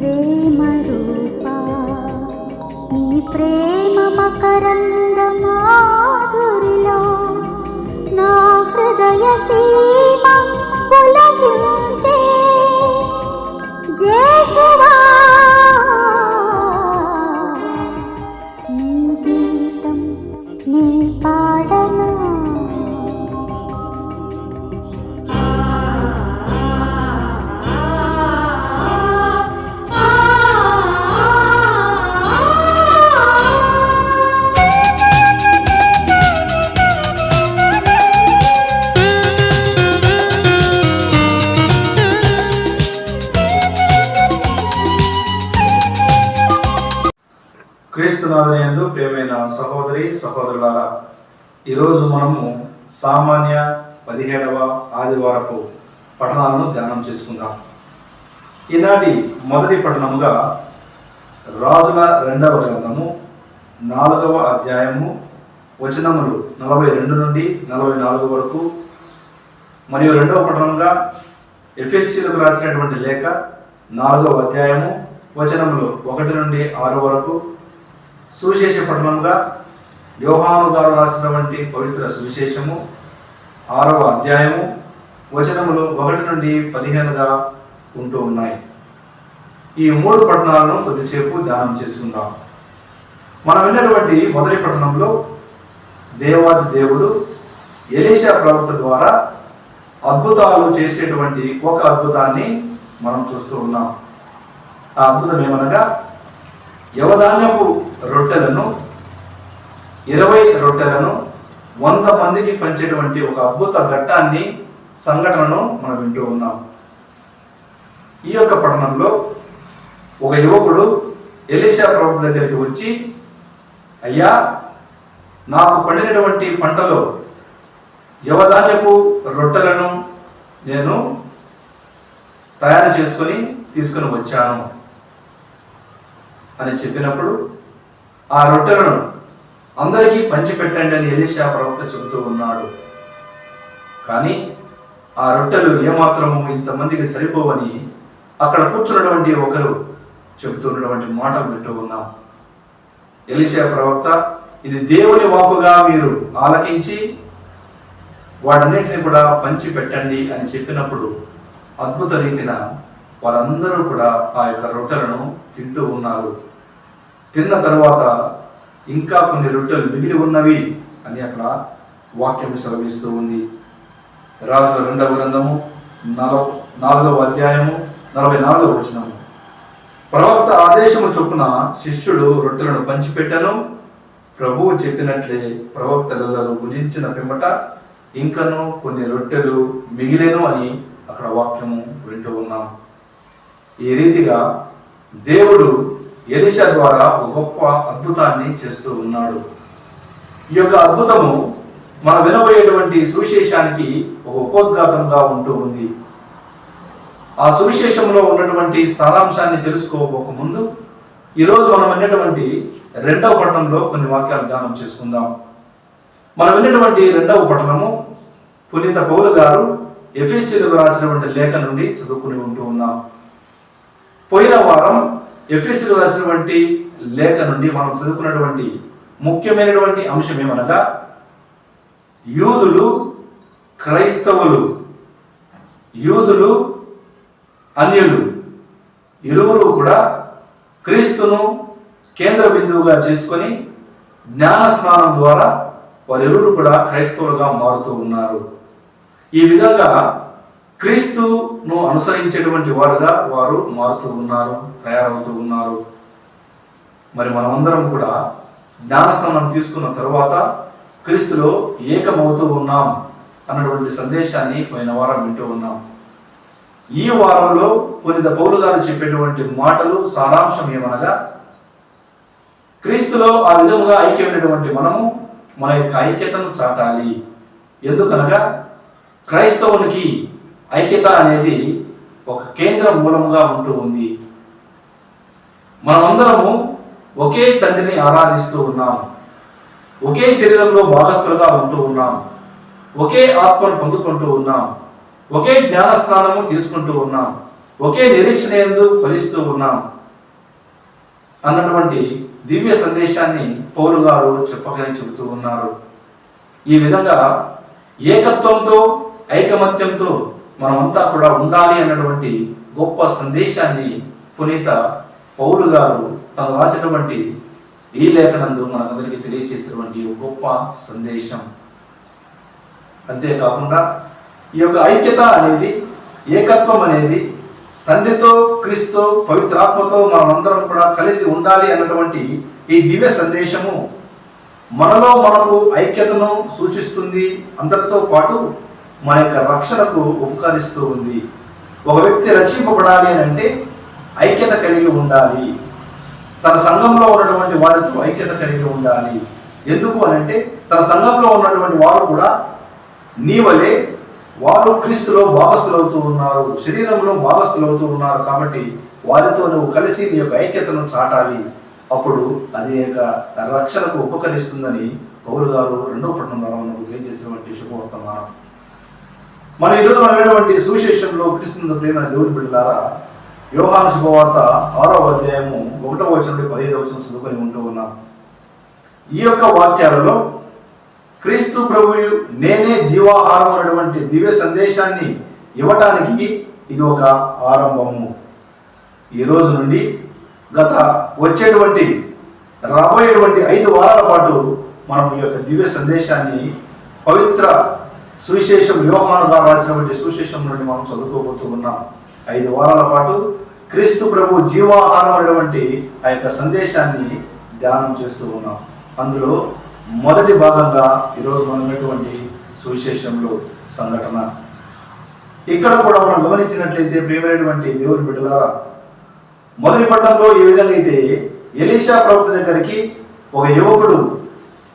ప్రేమ రూపా నీ ప్రేమ మకరందమా? సహోదరులారా ఈరోజు మనము సామాన్య పదిహేడవ ఆదివారపు పఠనాలను ధ్యానం చేసుకుందాం. ఈనాటి మొదటి పఠనముగా రాజుల రెండవ గ్రంథము నాలుగవ అధ్యాయము వచనములు నలభై రెండు నుండి నలభై నాలుగు వరకు మరియు రెండవ పఠనంగా ఎఫ్ఎస్సీలకు రాసినటువంటి లేఖ నాలుగవ అధ్యాయము వచనములు ఒకటి నుండి ఆరు వరకు సువిశేష పఠనంగా యోహాను రాసినటువంటి పవిత్ర సువిశేషము ఆరవ అధ్యాయము వచనములు ఒకటి నుండి పదిహేనుగా ఉంటూ ఉన్నాయి. ఈ మూడు పట్టణాలను కొద్దిసేపు ధ్యానం చేసుకుందాం. మనం విన్నటువంటి మొదటి పట్టణంలో దేవాది దేవుడు ఎలీషా ప్రవక్త ద్వారా అద్భుతాలు చేసేటువంటి ఒక అద్భుతాన్ని మనం చూస్తూ ఉన్నాం. ఆ అద్భుతం ఏమనగా యవధాన్యపు రొట్టెలను ఇరవై రొట్టెలను వంద మందికి పంచేటువంటి ఒక అద్భుత ఘట్టాన్ని సంఘటనను మనం వింటూ ఉన్నాం. ఈ యొక్క పట్టణంలో ఒక యువకుడు ఎలీషా ప్రభు దగ్గరికి వచ్చి అయ్యా నాకు పండినటువంటి పంటలో యువధాన్యపు రొట్టెలను నేను తయారు చేసుకొని తీసుకొని వచ్చాను అని చెప్పినప్పుడు ఆ రొట్టెలను అందరికీ పంచిపెట్టండి అని ఎలీషా ప్రవక్త చెబుతూ ఉన్నాడు. కానీ ఆ రొట్టెలు ఏమాత్రము ఇంతమందికి సరిపోవని అక్కడ కూర్చున్నటువంటి ఒకరు చెబుతున్నటువంటి మాటలు వింటూ ఉన్నాం. ఎలీషా ప్రవక్త ఇది దేవుని వాకుగా మీరు ఆలకించి వాటన్నిటిని కూడా పంచి పెట్టండి అని చెప్పినప్పుడు అద్భుత రీతిన వారందరూ కూడా ఆ యొక్క రొట్టెలను తింటూ ఉన్నారు. తిన్న తరువాత ఇంకా కొన్ని రొట్టెలు మిగిలి ఉన్నవి అని అక్కడ వాక్యం సెలవిస్తూ ఉంది. రాజుల రెండవ గ్రంథము నలభ నాలుగవ అధ్యాయము నలభై నాలుగవ వచనము. ప్రవక్త ఆదేశము చొప్పున శిష్యుడు రొట్టెలను పంచిపెట్టను. ప్రభువు చెప్పినట్లే ప్రవక్తలలో భుజించిన పిమ్మట ఇంకను కొన్ని రొట్టెలు మిగిలేను అని అక్కడ వాక్యము వింటూ ఉన్నాం. ఈ రీతిగా దేవుడు ఎలిషా ద్వారా ఒక గొప్ప అద్భుతాన్ని చేస్తూ ఉన్నాడు. ఈ యొక్క అద్భుతము మన వినబోయేటువంటి సువిశేషానికి ఒక ఉపోద్ఘాతంగా ఉంటూ ఉంది. ఆ సువిశేషంలో ఉన్నటువంటి సారాంశాన్ని తెలుసుకోబోక ముందు ఈరోజు మనం విన్నటువంటి రెండవ పట్టణంలో కొన్ని వాక్యాలు ధ్యానం చేసుకుందాం. మనం విన్నటువంటి రెండవ పట్టణము పునీత పౌలు గారు ఎఫ్ఎస్సీలకు రాసినటువంటి లేఖ నుండి చదువుకుని ఉంటూ ఉన్నాం. పోయిన వారం ఎఫ్ఎస్సీలు రాసినటువంటి లేఖ నుండి మనం చదువుకున్నటువంటి ముఖ్యమైనటువంటి అంశం ఏమనగా యూదులు క్రైస్తవులు యూదులు అన్యులు. ఇరువురు కూడా క్రీస్తును కేంద్ర బిందువుగా చేసుకొని జ్ఞాన స్నానం ద్వారా వారిరువురు కూడా క్రైస్తవులుగా మారుతూ ఉన్నారు. ఈ విధంగా క్రీస్తును అనుసరించేటువంటి వారుగా వారు మారుతూ ఉన్నారు తయారవుతూ ఉన్నారు. మరి మనమందరం కూడా జ్ఞానస్నానం తీసుకున్న తర్వాత క్రీస్తులో ఏకమవుతూ ఉన్నాం అన్నటువంటి సందేశాన్ని పోయిన వారం వింటూ ఉన్నాం. ఈ వారంలో పునిత పౌలు గారు చెప్పేటువంటి మాటలు సారాంశం ఏమనగా క్రీస్తులో ఆ విధముగా ఐక్యమైనటువంటి మనము మన యొక్క ఐక్యతను చాటాలి. ఎందుకనగా క్రైస్తవునికి ఐక్యత అనేది ఒక కేంద్ర మూలముగా ఉంటూ ఉంది. మనమందరము ఒకే తండ్రిని ఆరాధిస్తూ ఉన్నాం. ఒకే శరీరంలో భాగస్థులుగా ఉంటూ ఉన్నాం. ఒకే ఆత్మను పొందుకుంటూ ఉన్నాం. ఒకే జ్ఞానస్నానము తీసుకుంటూ ఉన్నాం. ఒకే నిరీక్షణ ఎందు ఫలిస్తూ ఉన్నాం. అన్నటువంటి దివ్య సందేశాన్ని పౌలు గారు చెప్పకనే చెబుతూ ఉన్నారు. ఈ విధంగా ఏకత్వంతో ఐకమత్యంతో మనమంతా కూడా ఉండాలి అన్నటువంటి గొప్ప సందేశాన్ని పునీత పౌలు గారు తను రాసినటువంటి ఈ లేఖనందు మనందరికీ తెలియజేసినటువంటి గొప్ప సందేశం. అంతేకాకుండా ఈ యొక్క ఐక్యత అనేది ఏకత్వం అనేది తండ్రితో క్రీస్తు పవిత్రాత్మతో మనమందరం కూడా కలిసి ఉండాలి అన్నటువంటి ఈ దివ్య సందేశము మనలో మనకు ఐక్యతను సూచిస్తుంది అందరితో పాటు మన యొక్క రక్షణకు ఉపకరిస్తూ ఉంది. ఒక వ్యక్తి రక్షింపబడాలి అని అంటే ఐక్యత కలిగి ఉండాలి. తన సంఘంలో ఉన్నటువంటి వారితో ఐక్యత కలిగి ఉండాలి. ఎందుకు అని అంటే తన సంఘంలో ఉన్నటువంటి వారు కూడా నీ వలే వారు క్రీస్తులో భాగస్థులవుతూ ఉన్నారు. శరీరంలో భాగస్థులవుతూ ఉన్నారు కాబట్టి వారితో నువ్వు కలిసి నీ యొక్క ఐక్యతను చాటాలి. అప్పుడు అది యొక్క రక్షణకు ఉపకరిస్తుందని పౌరు గారు రెండో పట్టణం ద్వారా మనకు తెలియజేసినటువంటి శుభవర్తమానం మన ఈరోజు మనమైనటువంటి సువిశేషంలో క్రీస్తు ప్రేమ దేవుని బిడ్డలారా యోహాను శుభవార్త ఆరో అధ్యాయము ఒకటో వచనం నుండి పదిహేదవ వచనం చదువుకొని ఉంటూ ఉన్నాం. ఈ యొక్క వాక్యాలలో క్రీస్తు ప్రభు నేనే జీవాహారం అనేటువంటి దివ్య సందేశాన్ని ఇవ్వటానికి ఇది ఒక ఆరంభము. ఈ రోజు నుండి గత వచ్చేటువంటి రాబోయేటువంటి ఐదు వారాల పాటు మనం ఈ యొక్క దివ్య సందేశాన్ని పవిత్ర సువిశేషం యోహాను ద్వారా రాసినటువంటి సువిశేషం నుండి మనం చదువుకోబోతూ ఉన్నాం. ఐదు వారాల పాటు క్రీస్తు ప్రభు జీవాహారం అనేటువంటి ఆ యొక్క సందేశాన్ని ధ్యానం చేస్తూ ఉన్నాం. అందులో మొదటి భాగంగా ఈరోజు మనం ఉన్నటువంటి సువిశేషంలో సంఘటన. ఇక్కడ కూడా మనం గమనించినట్లయితే ప్రియమైనటువంటి దేవుని బిడ్డలారా మొదటి పట్టణంలో ఏ విధంగా అయితే ఎలీషా ప్రవక్త దగ్గరికి ఒక యువకుడు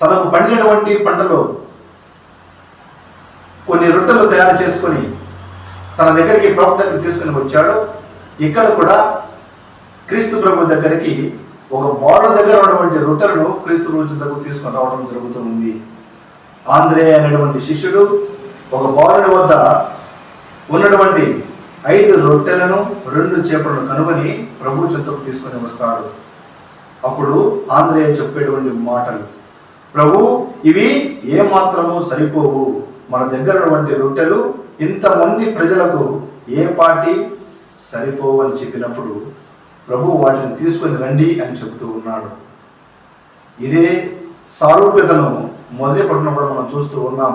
తనకు పండినటువంటి పంటలో కొన్ని రొట్టెలు తయారు చేసుకొని తన దగ్గరికి ప్రభు దగ్గరికి తీసుకుని వచ్చాడు. ఇక్కడ కూడా క్రీస్తు ప్రభు దగ్గరికి ఒక బాడ దగ్గర ఉన్నటువంటి రొట్టెలను క్రీస్తు ప్రభు దగ్గర తీసుకొని రావడం జరుగుతుంది. ఆంధ్రే అనేటువంటి శిష్యుడు ఒక బాలుడి వద్ద ఉన్నటువంటి ఐదు రొట్టెలను రెండు చేపలను కనుగొని ప్రభు చెంతకు తీసుకొని వస్తాడు. అప్పుడు ఆంధ్రేయ చెప్పేటువంటి మాటలు ప్రభు ఇవి ఏమాత్రము సరిపోవు. మన దగ్గర ఉన్నటువంటి రొట్టెలు ఇంతమంది ప్రజలకు ఏ పార్టీ సరిపోవని చెప్పినప్పుడు ప్రభు వాటిని తీసుకొని రండి అని చెబుతూ ఉన్నాడు. ఇదే సారూప్యతను మొదటి పడినప్పుడు మనం చూస్తూ ఉన్నాం.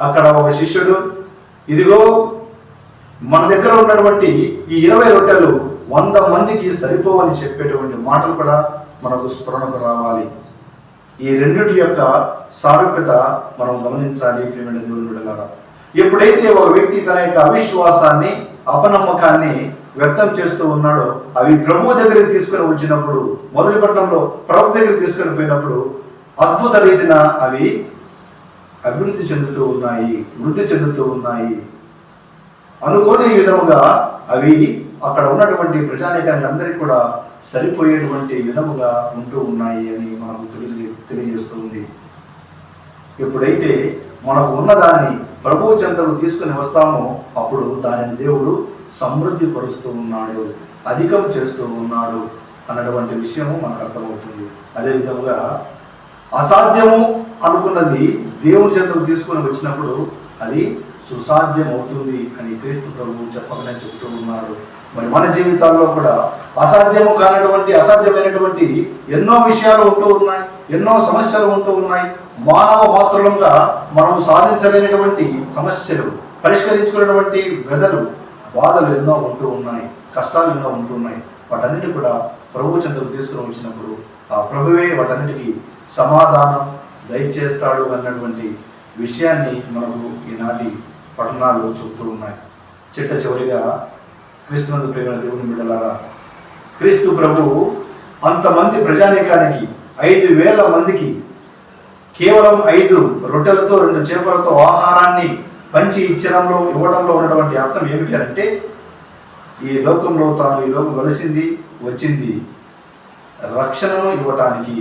అక్కడ ఒక శిష్యుడు ఇదిగో మన దగ్గర ఉన్నటువంటి ఈ ఇరవై రొట్టెలు వంద మందికి సరిపోవని చెప్పేటువంటి మాటలు కూడా మనకు స్ఫురణకు రావాలి. ఈ రెండింటి యొక్క సారూప్యత మనం గమనించాలి ప్రియమైన దేవుని బిడ్డలారా. ఎప్పుడైతే ఒక వ్యక్తి తన యొక్క అవిశ్వాసాన్ని అపనమ్మకాన్ని వ్యక్తం చేస్తూ ఉన్నాడో అవి ప్రభు దగ్గరికి తీసుకుని వచ్చినప్పుడు మొదటి పట్టణంలో ప్రభు దగ్గరికి తీసుకుని పోయినప్పుడు అద్భుత రీతిన అవి అభివృద్ధి చెందుతూ ఉన్నాయి వృద్ధి చెందుతూ ఉన్నాయి. అనుకోని విధముగా అవి అక్కడ ఉన్నటువంటి ప్రజానీకానికి అందరికీ కూడా సరిపోయేటువంటి విధముగా ఉంటూ ఉన్నాయి అని మనకు తెలుసు. తెలియజేస్తుంది. ఎప్పుడైతే మనకు ఉన్నదాన్ని ప్రభువు చెంతకు తీసుకుని వస్తామో అప్పుడు దానిని దేవుడు సమృద్ధి పరుస్తూ ఉన్నాడు అధికం చేస్తూ ఉన్నాడు అన్నటువంటి విషయము మనకు అర్థమవుతుంది. అదేవిధంగా అసాధ్యము అనుకున్నది దేవుని చెంతకు తీసుకొని వచ్చినప్పుడు అది సుసాధ్యం అవుతుంది అని క్రీస్తు ప్రభువు చెప్పకనే చెబుతూ ఉన్నాడు. మరి మన జీవితాల్లో కూడా అసాధ్యము కానటువంటి అసాధ్యమైనటువంటి ఎన్నో విషయాలు ఉంటూ ఉన్నాయి. ఎన్నో సమస్యలు ఉంటూ ఉన్నాయి. మానవ మాత్రులంగా మనం సాధించలేనటువంటి సమస్యలు పరిష్కరించుకున్నటువంటి వెదలు బాధలు ఎన్నో ఉంటూ ఉన్నాయి కష్టాలు ఎన్నో ఉంటున్నాయి వాటన్నిటి కూడా ప్రభు చంద్రుడు తీసుకుని వచ్చినప్పుడు ఆ ప్రభువే వాటన్నిటికీ సమాధానం దయచేస్తాడు అన్నటువంటి విషయాన్ని మనకు ఈనాటి పట్టణాలు చెబుతూ ఉన్నాయి. చిట్ట చివరిగా క్రీస్తునందు ప్రేమ దేవుని బిడ్డలారా క్రీస్తు ప్రభు అంతమంది ప్రజానీకానికి ఐదు వేల మందికి కేవలం ఐదు రొట్టెలతో రెండు చేపలతో ఆహారాన్ని పంచి ఇచ్చడంలో ఇవ్వడంలో ఉన్నటువంటి అర్థం ఏమిటి అంటే ఈ లోకంలో తాను ఈ లోకం వలసింది వచ్చింది. రక్షణను ఇవ్వటానికి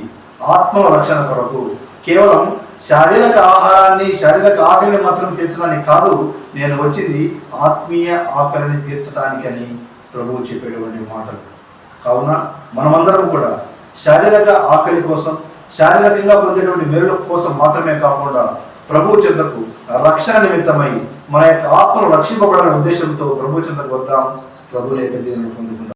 ఆత్మ రక్షణ కొరకు కేవలం శారీరక ఆహారాన్ని శారీరక ఆకలిని మాత్రం తీర్చడానికి కాదు నేను వచ్చింది ఆత్మీయ ఆకలిని తీర్చడానికి అని ప్రభువు చెప్పేటువంటి మాటలు. కావున మనమందరం కూడా శారీరక ఆకలి కోసం శారీరకంగా పొందేటువంటి మేలుల కోసం మాత్రమే కాకుండా ప్రభు చెంతకు రక్షణ నిమిత్తమై మన యొక్క ఆత్మను రక్షింపబడాలనే ఉద్దేశంతో ప్రభు చెంతకు వద్దాం. ప్రభు లేక దీనిని పొందుకుందాం.